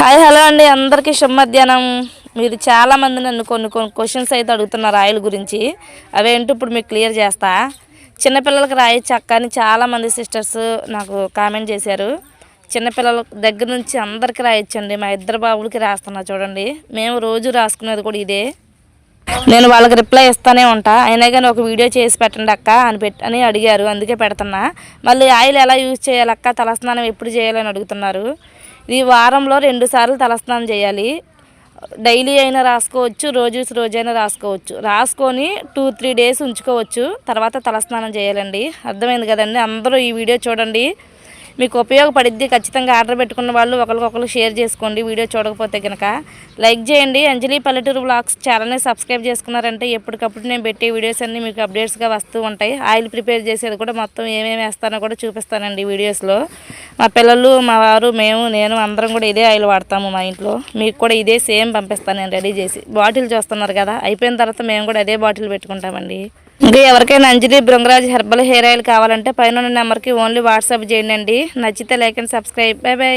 Hi hello అండి. అందరికీ శుభ మధ్యాహ్నం. మీరు చాలామంది నన్ను కొన్ని కొన్ని క్వశ్చన్స్ అయితే అడుగుతున్నారు ఆయిల్ గురించి. అవేంటో ఇప్పుడు మీకు క్లియర్ చేస్తా. చిన్నపిల్లలకి రాయొచ్చు అక్క అని చాలామంది సిస్టర్స్ నాకు కామెంట్ చేశారు. చిన్నపిల్లల దగ్గర నుంచి అందరికీ రాయొచ్చండి. మా ఇద్దరు బాబులకి రాస్తున్నా చూడండి. మేము రోజు రాసుకునేది కూడా ఇదే. నేను వాళ్ళకి రిప్లై ఇస్తానే ఉంటా. అయినా కానీ ఒక వీడియో చేసి పెట్టండి అక్క అని పెట్ అని అడిగారు. అందుకే పెడుతున్నా. మళ్ళీ ఆయిల్ ఎలా యూజ్ చేయాలక్క తలస్నానం ఎప్పుడు చేయాలని అడుగుతున్నారు. ఇది వారంలో రెండు సార్లు తలస్నానం చేయాలి. డైలీ అయినా రాసుకోవచ్చు రోజు రోజైనా రాసుకోవచ్చు. రాసుకొని టూ త్రీ డేస్ ఉంచుకోవచ్చు. తర్వాత తలస్నానం చేయాలండి. అర్థమైంది కదండి? అందరూ ఈ వీడియో చూడండి. మీకు ఉపయోగపడిద్ది ఖచ్చితంగా ఆర్డర్ పెట్టుకున్న వాళ్ళు ఒకరికొకరు షేర్ చేసుకోండి. వీడియో చూడకపోతే కనుక లైక్ చేయండి. అంజలి పల్లెటూరు బ్లాగ్స్ ఛానల్ని సబ్స్క్రైబ్ చేసుకున్నారంటే ఎప్పటికప్పుడు నేను పెట్టే వీడియోస్ అన్నీ మీకు అప్డేట్స్గా వస్తూ ఉంటాయి. ఆయిల్ ప్రిపేర్ చేసేది కూడా మొత్తం ఏమేమి వేస్తానో కూడా చూపిస్తానండి వీడియోస్లో. మా పిల్లలు మా వారు మేము నేను అందరం కూడా ఇదే ఆయిల్ వాడతాము మా ఇంట్లో. మీకు కూడా ఇదే సేమ్ పంపిస్తాను నేను రెడీ చేసి. బాటిల్ చూస్తున్నారు కదా అయిపోయిన తర్వాత మేము కూడా అదే బాటిల్ పెట్టుకుంటామండి. ఇంకా ఎవరికైనా Anjali Bhringraj herbal hair oil కావాలంటే పైన ఉన్న నెంబర్కి ఓన్లీ వాట్సాప్ చేయండి నచ్చితే like and subscribe. Bye bye.